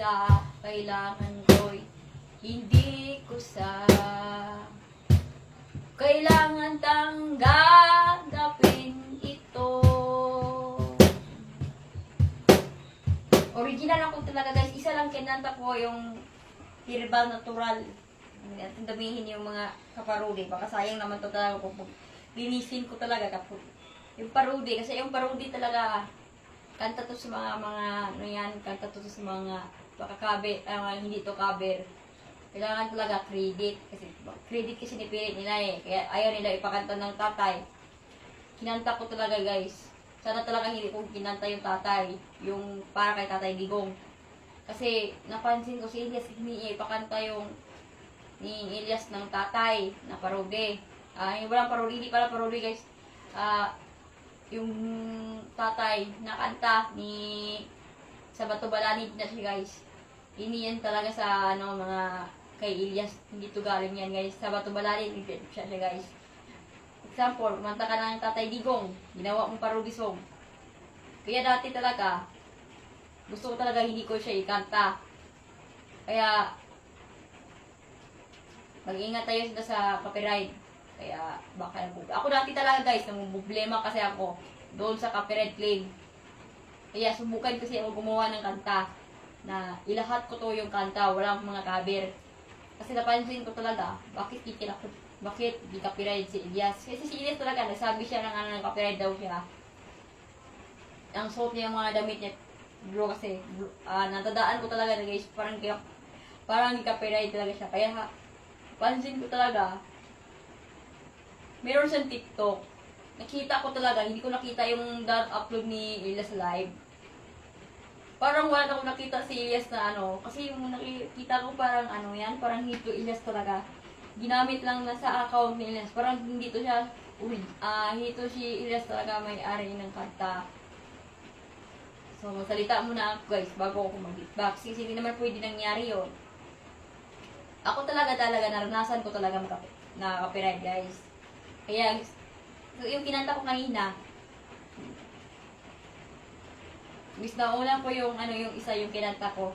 isa, kailangan ko'y hindi ko sa kailangan tanggapin ito. Original ako talaga guys. Isa lang kinanta ko yung herbal natural. At damihin yung mga kaparudi. Baka sayang naman to talaga kung linisin ko talaga kapag yung parudi. Kasi yung parudi talaga kanta to sa mga mga ano yan, kanta to sa mga baka cover, ah, hindi to cover. Kailangan talaga credit kasi credit kasi nipilit nila eh. Kaya ayaw nila ipakanta ng tatay. Kinanta ko talaga guys. Sana talaga hindi ko kinanta yung tatay. Yung para kay tatay Digong. Kasi napansin ko si Elias hindi ipakanta yung ni Elias ng tatay na parode. Ah, yung walang parodi, hindi pala parodi guys. Ah, yung tatay na kanta ni sa Bato Balani na siya guys. Ini yan talaga sa ano mga kay Elias. Hindi to galing yan guys. Sa Bato Balani siya siya guys. Example, kumanta ka ng Tatay Digong. Ginawa mong parody song. Kaya dati talaga, gusto ko talaga hindi ko siya ikanta. Kaya, mag-ingat tayo sa copyright. Kaya, baka Ako dati talaga guys, nang problema kasi ako doon sa copyright claim. Kaya, subukan kasi ako gumawa ng kanta na ilahat ko to yung kanta, walang mga cover. Kasi napansin ko talaga, bakit kikila ko, bakit di copyright si Elias? Kasi si Elias talaga, nagsabi siya ng ano, ng copyright daw siya. Ang suot niya yung mga damit niya, bro kasi, bro, ah, natadaan ko talaga na guys, parang, di- parang copyright talaga siya. Kaya, pansin ko talaga, meron siyang TikTok. Nakita ko talaga, hindi ko nakita yung dot upload ni Elias live. Parang wala akong nakita si Elias na ano, kasi yung nakita ko parang ano yan, parang hito Elias talaga. Ginamit lang na sa account ni Elias. Parang hindi to siya, uy, ah, hito si Elias talaga may-ari ng kanta. So, magsalita muna ako guys, bago ako mag-hitbox. Kasi hindi naman pwede nangyari yon Ako talaga talaga, naranasan ko talaga na copyright guys. Kaya, yung kinanta ko kanina, Bis na ulan ko yung ano yung isa yung kinanta ko.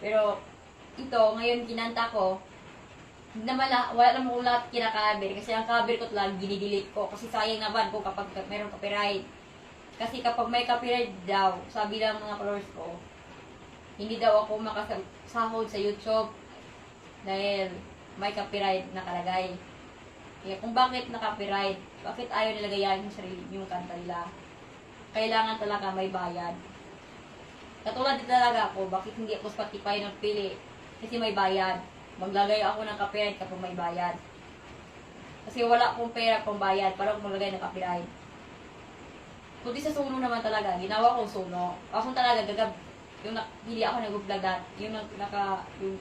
Pero ito ngayon kinanta ko hindi naman la, wala naman ko lahat kinakaber kasi ang cover ko lang ginidelete ko kasi sayang naman ko kapag meron copyright. Kasi kapag may copyright daw, sabi lang mga followers ko, hindi daw ako makasahod sa YouTube dahil may copyright nakalagay. Kaya kung bakit na-copyright, bakit ayaw nila gayahin yung sarili yung kanta nila? kailangan talaga may bayad. Katulad din talaga ako, bakit hindi ako Spotify nagpili? Kasi may bayad. Maglagay ako ng copyright kapag may bayad. Kasi wala akong pera pang bayad para ako maglagay ng copyright. Kundi sa suno naman talaga, ginawa ko suno. Ako talaga gagab yung na, hindi ako nag-vlog yung naka yung,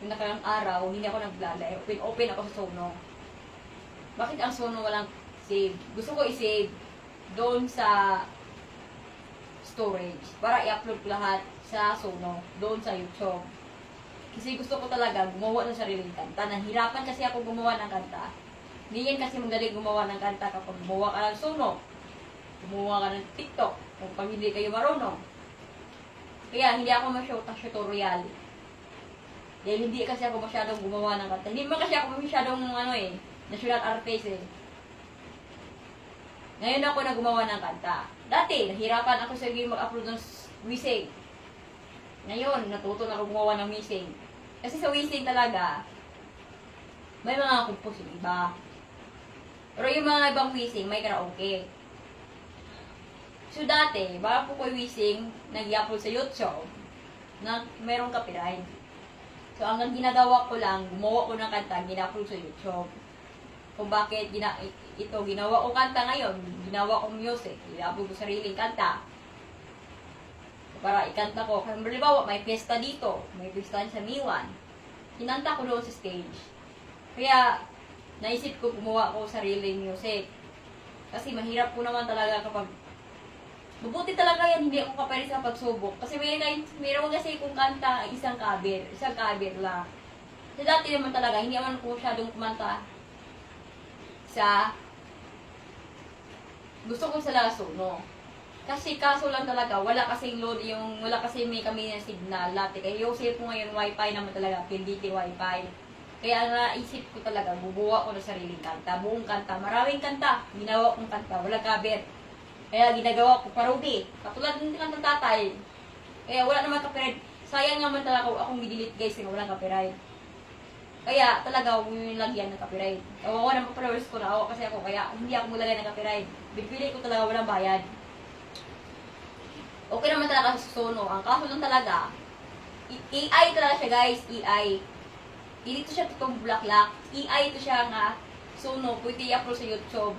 yung nakarang araw, hindi ako nag-vlog. Open, open ako sa suno. Bakit ang suno walang save? Gusto ko i-save doon sa storage para i-upload lahat sa Suno, doon sa YouTube. Kasi gusto ko talaga gumawa ng sariling kanta. Nahirapan kasi ako gumawa ng kanta. Hindi yan kasi magaling gumawa ng kanta kapag gumawa ka ng Suno. Gumawa ka ng TikTok. Kung pag hindi kayo marunong. Kaya hindi ako ma-show tutorial. Dahil hindi kasi ako masyadong gumawa ng kanta. Hindi man kasi ako masyadong ano eh, national artist eh. Ngayon ako na gumawa ng kanta. Dati, nahirapan ako sa mag-upload ng wising. Ngayon, natuto na ako gumawa ng wising. Kasi sa wising talaga, may mga compose yung iba. Pero yung mga ibang wising, may karaoke. So dati, bago ko wising, nag-upload sa YouTube, na merong copyright. So ang ginagawa ko lang, gumawa ko ng kanta, gina-upload sa YouTube kung bakit gina, ito ginawa ko kanta ngayon, ginawa ko music, ilabog ko sariling kanta. Para ikanta ko. Kaya halimbawa, may piyesta dito, may piyesta sa Miwan. Kinanta ko doon sa stage. Kaya, naisip ko gumawa ko sariling music. Kasi mahirap po naman talaga kapag Mabuti talaga yan, hindi ako kapalit sa pagsubok. Kasi may, mayroon kasi kung kanta, isang cover, isang cover lang. Kasi dati naman talaga, hindi naman ko masyadong kumanta sa gusto ko sa laso, no? Kasi kaso lang talaga, wala kasing load yung, wala kasi may kami na signal dati. Kaya yung save ko ngayon, wifi naman talaga, PLDT wifi. Kaya naisip ko talaga, bubuwa ko ng sariling kanta, buong kanta, maraming kanta, ginawa kong kanta, wala cover. Kaya ginagawa ko parody, katulad ng kanta tatay. Kaya wala naman copyright. Sayang naman talaga kung akong i-delete guys, kasi walang copyright. Kaya talaga mo yung lagyan ng copyright. Kawawa naman followers ko na ako kasi ako kaya hindi ako mulagay ng copyright. Bipili ko talaga walang bayad. Okay naman talaga sa Sono. Ang kaso lang talaga, AI talaga siya guys, AI. Hindi to siya totoong bulaklak. AI to siya nga Sono, pwede i-upload sa YouTube.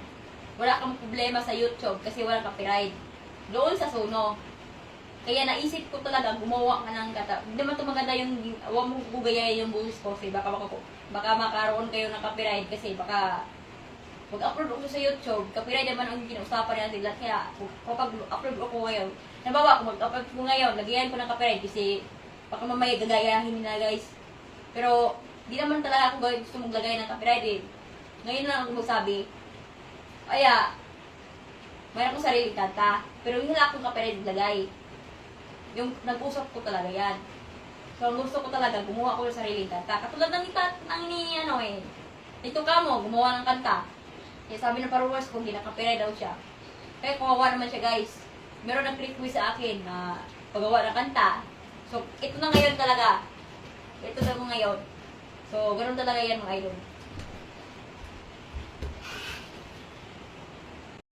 Wala kang problema sa YouTube kasi walang copyright. Doon sa Sono. Kaya naisip ko talaga gumawa ka ng kata. Hindi naman ito maganda yung, huwag mo gugaya yung boses ko kasi baka, baka, baka makaroon kayo ng copyright kasi baka mag-upload ako sa YouTube, copyright naman ang kinausapan natin lahat. Kaya kapag upload ako ngayon, nabawa ko mag-upload ko ngayon, lagyan ko ng copyright kasi baka mamaya gagayahin nila guys. Pero di naman talaga ako gusto maglagay ng copyright eh. Ngayon lang ako magsabi. Kaya, mayroon akong sarili kanta. Pero hindi lang akong copyright lagay. Yung nag-usap ko talaga yan. So, ang gusto ko talaga, gumawa ko ng sariling kanta. Katulad ng, ita- ng ni, ano eh, ito ka mo, gumawa ng kanta. Kaya sabi ng paruwas ko, hindi nakapira daw siya. Kaya kawawa naman siya guys. Meron nag request sa akin na paggawa ng kanta. So, ito na ngayon talaga. Ito na mo ngayon. So, ganun talaga yan mga idol.